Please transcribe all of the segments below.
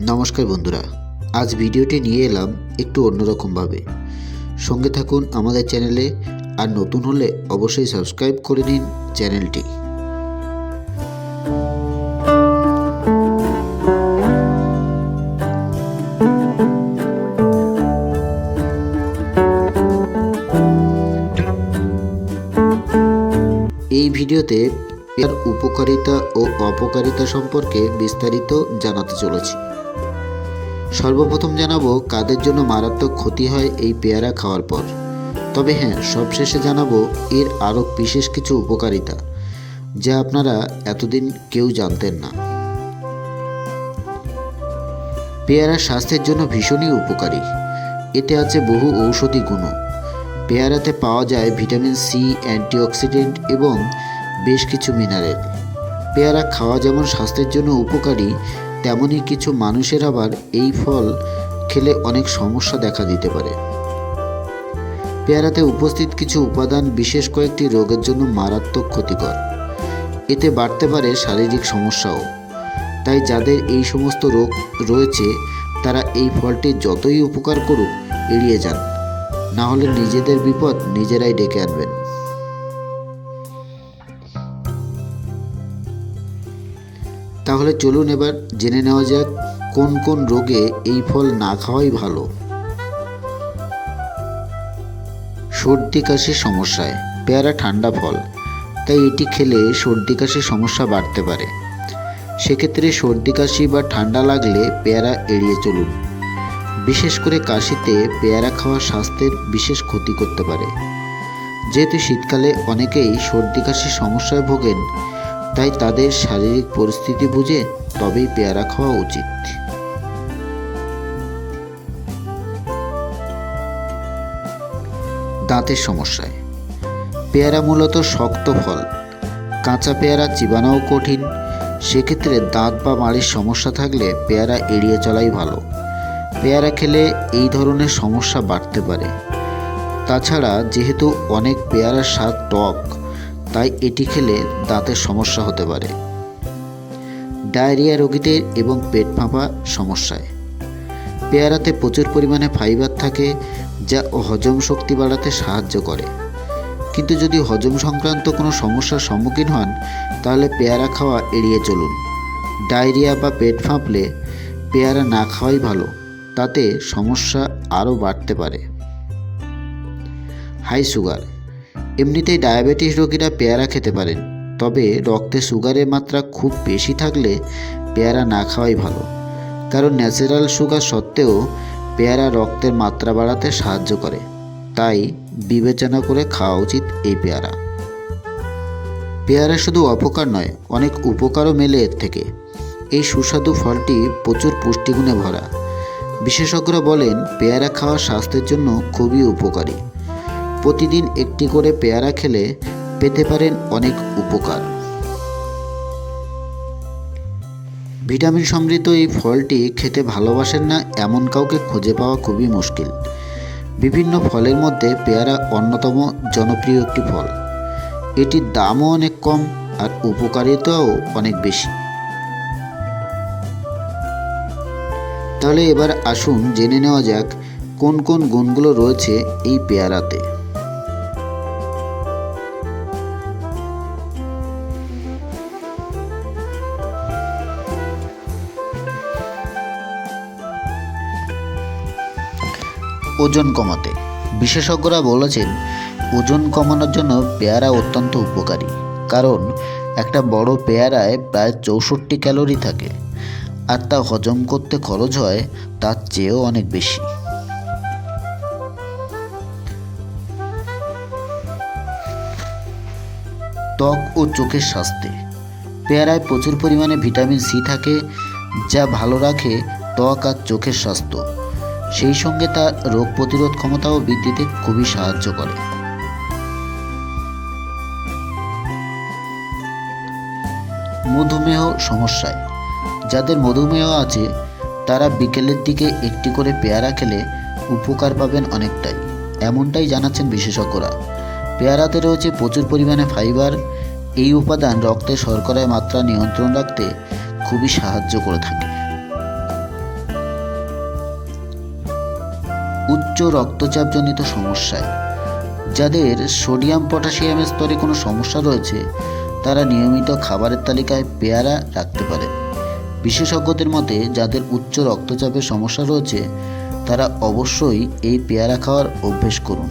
নমস্কার বন্ধুরা, আজ ভিডিওটি নিয়ে এলাম একটু অন্যরকমভাবে। সঙ্গে থাকুন আমাদের চ্যানেলে, আর নতুন হলে অবশ্যই সাবস্ক্রাইব করে নিন চ্যানেলটি। এই ভিডিওতে এর উপকারিতা ও অপকারিতা সম্পর্কে বিস্তারিত জানাতে চলেছি। সর্বপ্রথম জানাব কাদের জন্য মারাত্মক ক্ষতি হয় এই পেয়ারা খাওয়ার পর। তবে হ্যাঁ সবশেষে জানাব এর আরও বিশেষ কিছু উপকারিতা, যা আপনারা এতদিন কেউ জানতেন না। পেয়ারা স্বাস্থ্যের জন্য ভীষণই উপকারী। এতে আছে বহু ঔষধি গুণ পেয়ারাতে পাওয়া যায় ভিটামিন সি, অ্যান্টিঅক্সিডেন্ট এবং বেশ কিছু মিনারেল। পেয়ারা খাওয়া যেমন স্বাস্থ্যের জন্য উপকারী তেমনই কিছু মানুষের আবার এই ফল খেলে অনেক সমস্যা দেখা দিতে পারে। পেয়ারাতে উপস্থিত কিছু উপাদান বিশেষ কয়েকটি রোগের জন্য মারাত্মক ক্ষতিকর। এতে বাড়তে পারে শারীরিক সমস্যাও। তাই যাদের এই সমস্ত রোগ রয়েছে, তারা এই ফলটি যতই উপকার করুক, এড়িয়ে যান। না হলে নিজেদের বিপদ নিজেরাই ডেকে আনবেন। তাহলে চলুন এবার জেনে নেওয়া যাক কোন কোন রোগে এই ফল না খাওয়াই ভালো। সর্দি কাশির সমস্যায়, পেয়ারা ঠান্ডা ফল, তাই এটি খেলে সর্দি কাশির সমস্যা বাড়তে পারে। সেক্ষেত্রে সর্দি কাশি বা ঠান্ডা লাগলে পেয়ারা এড়িয়ে চলুন। বিশেষ করে কাশিতে পেয়ারা খাওয়া স্বাস্থ্যের বিশেষ ক্ষতি করতে পারে। যেহেতু শীতকালে অনেকেই সর্দি কাশির সমস্যায় ভোগেন তাই তাদের শারীরিক পরিস্থিতি বুঝে তবেই পেয়ারা খাওয়া উচিত। দাঁতের সমস্যায়। পেয়ারা মূলত শক্ত ফল। কাঁচা পেয়ারা চিবানোও কঠিন। সেক্ষেত্রে দাঁত বা মাড়ির সমস্যা থাকলে পেয়ারা এড়িয়ে চলাই ভালো। পেয়ারা খেলে এই ধরনের সমস্যা বাড়তে পারে। তাছাড়া যেহেতু অনেক পেয়ারার স্বাদ টক তাই এটি খেলে দাঁতের সমস্যা হতে পারে। ডায়রিয়া রোগীদের এবং পেট ফাঁপা সমস্যায়। পেয়ারাতে প্রচুর পরিমাণে ফাইবার থাকে, যা হজম শক্তি বাড়াতে সাহায্য করে। কিন্তু যদি হজম সংক্রান্ত কোনো সমস্যার সম্মুখীন হন, তাহলে পেয়ারা খাওয়া এড়িয়ে চলুন। ডায়রিয়া বা পেট ফাঁপলে পেয়ারা না খাওয়াই ভালো, তাতে সমস্যা আরও বাড়তে পারে। High sugar. এমনিতেই ডায়াবেটিস রোগীরা পেয়ারা খেতে পারেন, তবে রক্তে সুগারের মাত্রা খুব বেশি থাকলে পেয়ারা না খাওয়াই ভালো। কারণ ন্যাচারাল সুগার সত্ত্বেও পেয়ারা রক্তের মাত্রা বাড়াতে সাহায্য করে। তাই বিবেচনা করে খাওয়া উচিত এই পেয়ারা। পেয়ারা শুধু অপকার নয়, অনেক উপকারও মেলে এর থেকে। এই সুস্বাদু ফলটি প্রচুর পুষ্টিগুণে ভরা। বিশেষজ্ঞরা বলেন, পেয়ারা খাওয়া স্বাস্থ্যের জন্য খুবই উপকারী। প্রতিদিন একটি করে পেয়ারা খেলে পেতে পারেন অনেক উপকার। ভিটামিন সমৃদ্ধ এই ফলটি খেতে ভালোবাসেন না, এমন কাউকে খুঁজে পাওয়া খুবই মুশকিল। বিভিন্ন ফলের মধ্যে পেয়ারা অন্যতম জনপ্রিয় একটি ফল। এটির দামও অনেক কম আর উপকারিতাও অনেক বেশি। তাহলে এবার আসুন জেনে নেওয়া যাক কোন কোন গুণগুলো রয়েছে এই পেয়ারাতে। ওজন কমাতে। বিশেষজ্ঞরা বলেছেন, ওজন কমানোর জন্য পেয়ারা অত্যন্ত উপকারী, কারণ একটা বড় পেয়ারায় প্রায় চৌষট্টি ক্যালোরি থাকে, আর তা হজম করতে খরচ হয় তার চেয়েও অনেক বেশি। ত্বক ও চোখের স্বাস্থ্যে। পেয়ারায় প্রচুর পরিমাণে ভিটামিন সি থাকে, যা ভালো রাখে ত্বক আর চোখের স্বাস্থ্য। সেই সঙ্গে তার রোগ প্রতিরোধ ক্ষমতাও বৃদ্ধিতে খুবই সাহায্য করে। মধুমেহ সমস্যায়। যাদের মধুমেহ আছে, তারা বিকেলের দিকে একটি করে পেয়ারা খেলে উপকার পাবেন অনেকটাই, এমনটাই জানাচ্ছেন বিশেষজ্ঞরা। পেয়ারাতে রয়েছে প্রচুর পরিমাণে ফাইবার। এই উপাদান রক্তে শর্করায় মাত্রা নিয়ন্ত্রণ রাখতে খুবই সাহায্য করে থাকে। উচ্চ রক্তচাপজনিত সমস্যায়। যাদের সোডিয়াম পটাশিয়ামের স্তরে কোনো সমস্যা রয়েছে, তারা নিয়মিত খাবারের তালিকায় পেয়ারা রাখতে পারে। বিশেষজ্ঞদের মতে, যাদের উচ্চ রক্তচাপের সমস্যা রয়েছে, তারা অবশ্যই এই পেয়ারা খাওয়ার অভ্যেস করুন।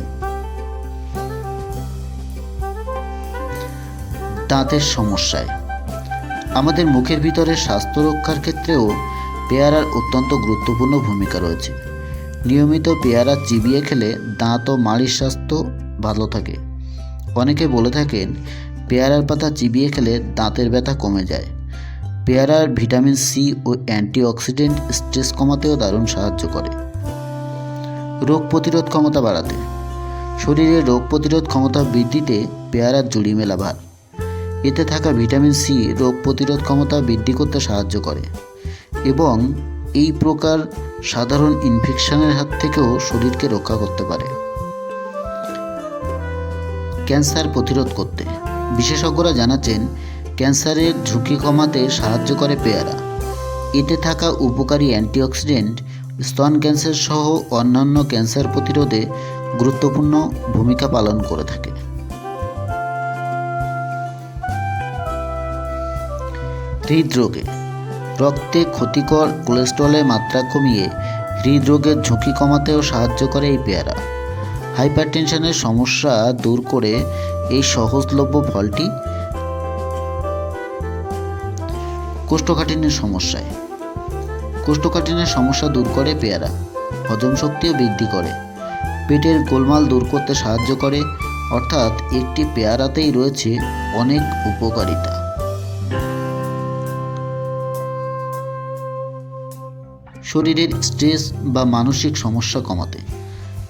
দাঁতের সমস্যায়। আমাদের মুখের ভিতরে স্বাস্থ্য রক্ষার ক্ষেত্রেও পেয়ারার অত্যন্ত গুরুত্বপূর্ণ ভূমিকা রয়েছে। নিয়মিত পেয়ারা চিবিয়ে খেলে দাঁত ও মাড়ির স্বাস্থ্য ভালো থাকে। অনেকে বলে থাকেন, পেয়ারার পাতা চিবিয়ে খেলে দাঁতের ব্যথা কমে যায়। পেয়ারার ভিটামিন সি ও অ্যান্টিঅক্সিডেন্ট স্ট্রেস কমাতেও দারুণ সাহায্য করে। রোগ প্রতিরোধ ক্ষমতা বাড়াতে। শরীরে রোগ প্রতিরোধ ক্ষমতা বৃদ্ধিতে পেয়ারার জুড়ি মেলা ভার। এতে থাকা ভিটামিন সি রোগ প্রতিরোধ ক্ষমতা বৃদ্ধি করতে সাহায্য করে। এবং এই প্রকার সাধারণ ইনফেকশনের হাত থেকেও শরীরকে রক্ষা করতে পারে। ক্যান্সার প্রতিরোধ করতে। বিশেষজ্ঞরা জানাচ্ছেন, ক্যান্সারের ঝুঁকি কমাতে সাহায্য করে পেয়ারা। এতে থাকা উপকারী অ্যান্টিঅক্সিডেন্ট, স্তন ক্যান্সার সহ অন্যান্য ক্যান্সার প্রতিরোধে গুরুত্বপূর্ণ ভূমিকা পালন করে থাকে। হৃদরোগে রক্তে ক্ষতিকর কোলেস্ট্রলের মাত্রা কমিয়ে হৃদরোগের ঝুঁকি কমাতেও সাহায্য করে এই পেয়ারা। হাইপারটেনশনের সমস্যা দূর করে এই সহজলভ্য ফলটি কোষ্ঠকাঠিন্যের সমস্যায়। কোষ্ঠকাঠিন্যের সমস্যা দূর করে পেয়ারা। হজম শক্তিও বৃদ্ধি করে। পেটের গোলমাল দূর করতে সাহায্য করে। অর্থাৎ একটি পেয়ারাতেই রয়েছে অনেক উপকারিতা। শরীরের স্ট্রেস বা মানসিক সমস্যা কমাতে।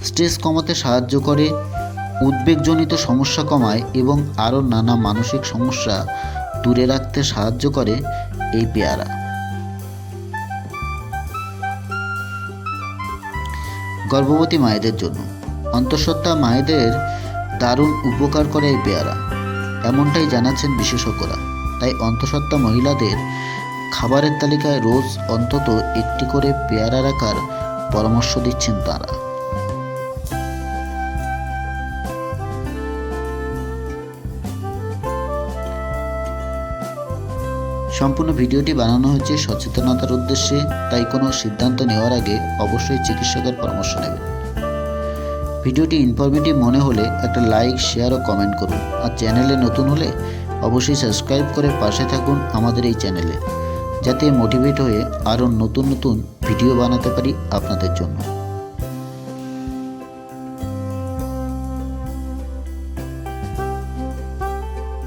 স্ট্রেস কমাতে সাহায্য করে, উদ্বেগজনিত সমস্যা কমায় এবং আরও নানা মানসিক সমস্যা দূরে রাখতে সাহায্য করে এই পেয়ারা। গর্ভবতী মায়েদের জন্য। অন্তঃসত্ত্বা মায়েদের দারুণ উপকার করে এই পেয়ারা। এমনটাই জানাচ্ছেন বিশেষজ্ঞরা। তাই অন্তঃসত্ত্বা মহিলাদের খাবারের তালিকায় রোজ অন্তত একটি করে পেয়ারা রাখার পরামর্শ দিচ্ছেন তারা। সম্পূর্ণ ভিডিওটি বানানো হয়েছে সচেতনতার উদ্দেশ্যে, তাই কোনো সিদ্ধান্ত নেওয়ার আগে অবশ্যই চিকিৎসকের পরামর্শ নেবেন। ভিডিওটি ইনফরমেটিভ মনে হলে একটা লাইক শেয়ার ও কমেন্ট করুন। আর চ্যানেলে নতুন হলে অবশ্যই সাবস্ক্রাইব করে পাশে থাকুন আমাদের এই চ্যানেলে। যাতে মোটিভেট হয়ে আরও নতুন নতুন ভিডিও বানাতে পারি আপনাদের জন্য।